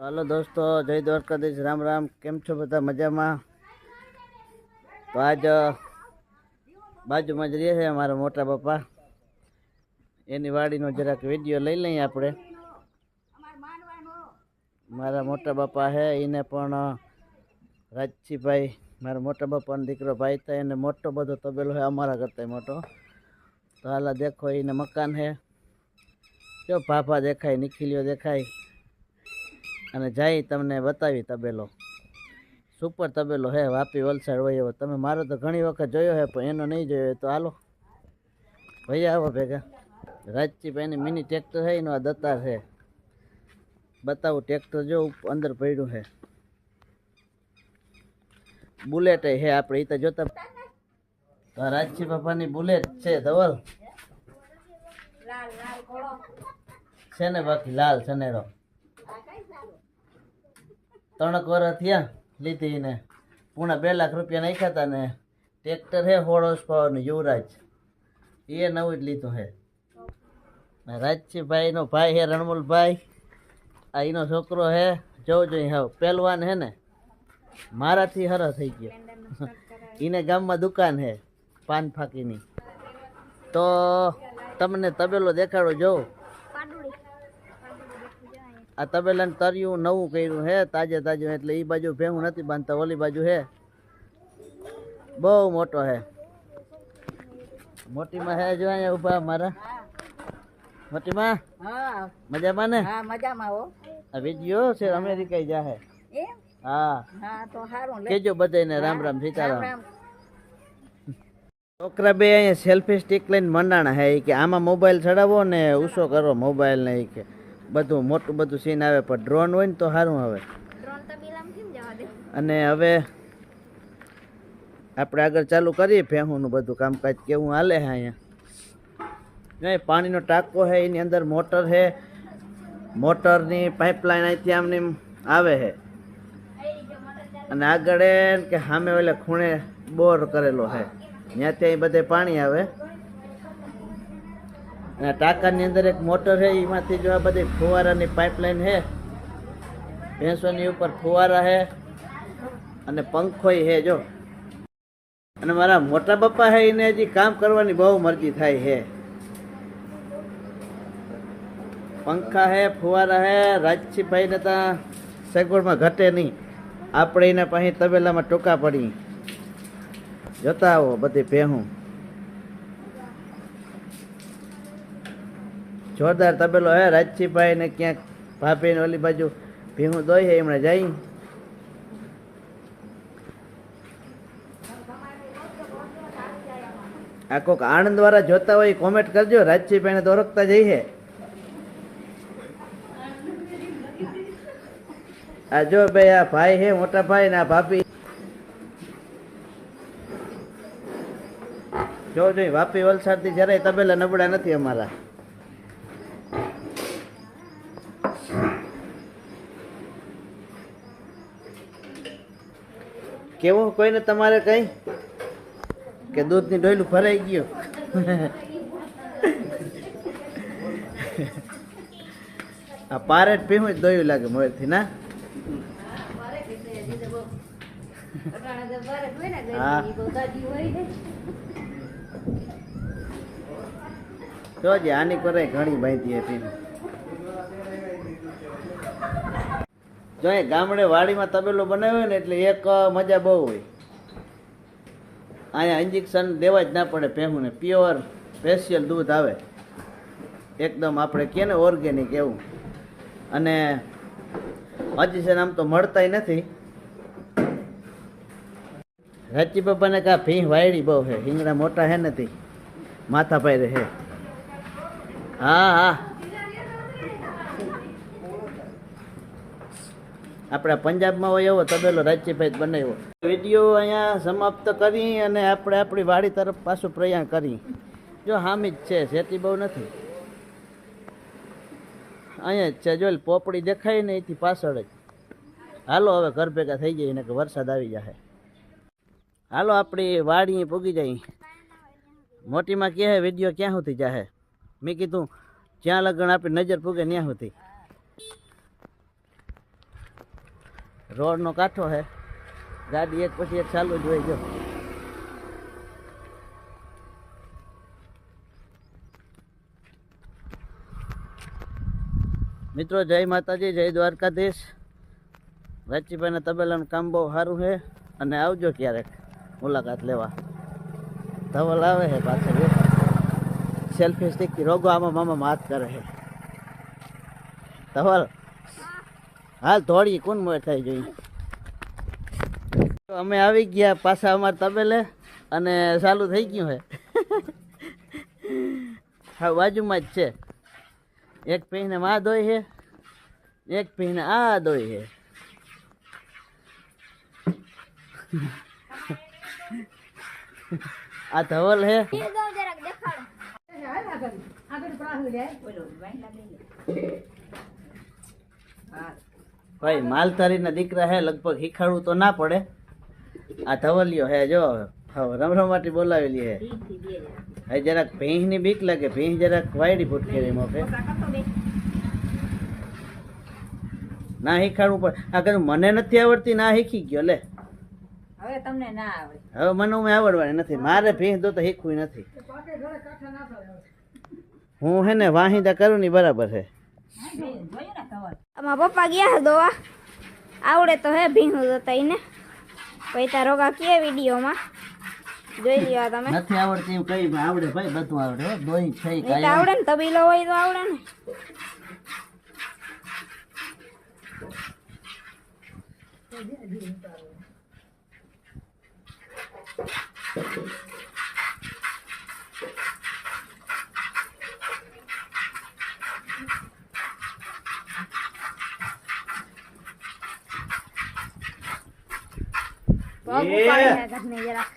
હાલો દોસ્તો, જય દ્વારકાધીશ, રામ રામ. કેમ છો બધા મજામાં? તો આજ બાજુમાં જ રહે છે અમારા મોટા પપ્પા એની વાડીનો જરાક વીડિયો લઈ લઈએ આપણે. મારા મોટા બાપા છે, એને પણ રાજજીભાઈ, મારા મોટા બાપાનો દીકરો ભાઈ થાય એને મોટો બધો તબેલો છે, અમારા કરતાં મોટો. તો હાલા દેખો, એને મકાન છે. જો ભાભા દેખાય નિખીલીઓ દેખાય. અને જઈ તમને બતાવી તબેલો. સુપર તબેલો હે વાપી વલસાડ હોય એવો. તમે મારો તો ઘણી વખત જોયો હે પણ એનો નહીં જોયો તો હાલો. ભાઈ આવો ભેગા. રાજચીભાઈની મિની ટ્રેક્ટર છે એનો આ દતાર છે બતાવું ટ્રેક્ટર જો અંદર પડ્યું છે બુલેટ હે આપણે એ તો જોતા તો આ રાજજી બાપાની બુલેટ છે ધવલ. છે ને બાકી લાલ સનેરો ત્રણક વર્ષ થયા લીધી ને પૂણા બે લાખ રૂપિયા નાખ્યા હતા ને ટ્રેક્ટર હે સોળ હોર્સ યુવરાજ. એ નવું જ લીધું હે. રાજજીભાઈનો ભાઈ હે, રણમુલભાઈ. આ એનો છોકરો હે જોઉં જોઈ, હા, પહેલવાન હે ને. મારાથી હરો થઈ ગયો. એને ગામમાં દુકાન હે પાન ફાકીની તો તમને તબેલો દેખાડો જોઉં આ તબેલાને તર્યું નવું કર્યું હે તાજે તાજું એટલે એ બાજુ ભેહું નથી બાંધતા ઓલી બાજુ હે. બહુ મોટો હે. મોટીમાં હે જો અહીંયા ઊભા મારા. મોટીમાં? મજામાં ને? મજામાં હો. આ વીડિયો છે અમેરિકા જા હે હા. હા તો સારું કેજો બધાને રામ રામ રામ સીતારામ છોકરા બે અહીંયા સેલ્ફી સ્ટિક લઈને મંડાણા હે કે આમાં મોબાઈલ ચડાવો ને ઉસો કરો મોબાઈલ ને કે. બધું મોટું બધું સીન આવે પણ ડ્રોન હોય ને તો સારું આવે અને હવે આપણે આગળ ચાલુ કરીએ ભેહુંનું બધું કામકાજ કેવું હાલે છે અહીંયા? નહીં પાણીનો ટાંકો છે એની અંદર મોટર છે. મોટરની પાઇપલાઇન અહીંથી આમને આવે છે. અને આગળ એમ કે સામે ઓલે ખૂણે બોર કરેલો છે. ત્યાં ત્યાં બધે પાણી આવે. અને ટાંકાની અંદર એક મોટર છે, એમાંથી જો આ બધી ફુવારાની પાઇપલાઇન છે, ભેંસોની ઉપર ફુવારા છે અને પંખોય છે, જો. અને મારા મોટા પપ્પા છે, એને હજી કામ કરવાની બહુ મરજી થાય છે. પંખા હે ફુવારા હે રાજસીભાઈને ત્યાં સગવડમાં ઘટે નહીં. આપણે એના પાસે તબેલામાં ટૂંકા પડી. જોતા આવો બધી ભેહું. જોરદાર તબેલો હે રાજસીભાઈ ને ક્યાંક ભાભી ને ઓલી બાજુ ભીમું દોઈ હે એમણે જઈ. આ કોક આણંદ વાળા જોતા હોય કોમેન્ટ કરજો રાજસીભાઈ ને તો જઈ હે આ જો ભાઈ, આ ભાઈ હે, મોટા ભાઈ ને આ ભાભી. જો જોઈ વાપી વલસાડથી જરાય તબેલા નબળા નથી અમારા. કેવું? કોઈને તમારે કઈ? કે દૂધની ડોયલું ભરાઈ ગયું? આ પારેટ પીવું જ દોયું લાગે મોરથી, ના? જોજે આની પર ઘણી માહિતી હતી. જો એ ગામડે વાડીમાં તબેલો બનાવ્યો ને એટલે એક મજા બહુ હોય. અહીંયા ઇન્જેક્શન દેવા જ ના પડે ભેહુંને. પ્યોર સ્પેશિયલ દૂધ આવે. એકદમ આપણે કે ને ઓર્ગેનિક એવું. અને છે આમ તો મળતાય નથી. રાચી પપ્પાને કા ફી વાયડી બહુ છે. હિંગડા મોટા હે નથી માથા પાયરે હે હા હા. આપણા પંજાબમાં હોય એવો તબેલો રાજ્યભાઈ જ બનાવ્યો. વીડિયો અહીંયા સમાપ્ત કરી અને આપણે આપણી વાડી તરફ પાછું પ્રયાણ કરી. જો હામી જ છે, શેતી બહુ નથી. અહીંયા જ છે જો પોપડી દેખાય ને એથી પાછળ જ. હાલો, હવે ઘર ભેગા થઈ જાય ને કે વરસાદ આવી જશે હાલો, આપણી વાડી પૂગી જાય. મોટીમાં કહે, વીડિયો ક્યાં સુધી જાહે? મેં કીધું, જ્યાં લગન આપણી નજર પૂગે ત્યાં સુધી. રોડનો કાંઠો છે ગાડી એક પછી એક ચાલુ જ હોય જો મિત્રો, જય માતાજી, જય દ્વારકાધીશ. રાચીભાઈના તબેલાનું કામ બહુ સારું છે અને આવજો ક્યારેક મુલાકાત લેવા. ધવલ આવે છે પાછળ સેલ્ફી સ્ટિકથી રોગો આમાં મામા હાથ કરે છે ધવલ હાલ થોડી કોણ મોય થઈ જોઈ તો અમે આવી ગયા પાછા અમારા તબેલે અને ચાલુ થઈ ગયું હે હા બાજુમાં જ છે એક પહેને માં દોય છે એક પહેને આ દોય છે આ ધવલ હે ભાઈ માલધારીના દીકરા હે લગભગ હિખાડવું તો ના પડે. આ ધવલિયો હે જો હવે રમરમાટી બોલાવેલી હે. હવે જરાક ભેંસની બીક લાગે ભીંહ જરાક વાયડી ફૂટકેરી મોકે ના હિખાડવું પડે. આ કરું મને નથી આવડતી ના શીખી ગયો લે. હવે તમને ના આવડે. હવે મને હું આવડવાની નથી. મારે ભીંહ દો તો શીખવું નથી. હું હે ને વાહિંદા કરું ની બરાબર છે અમારા પપ્પા ગયા દોવા. આવડે તો હે ભીનું જતા એને પછી તાર રોગા કે વિડીયોમાં? જોઈ લ્યો તમે. નથી આવડતી એમ કઈ આવડે ભાઈ બધું આવડે દોઈ થઈ આવડે ને તબીલો હોય તો આવડે ને. પગ ઉપાડી નાખ ને જરાક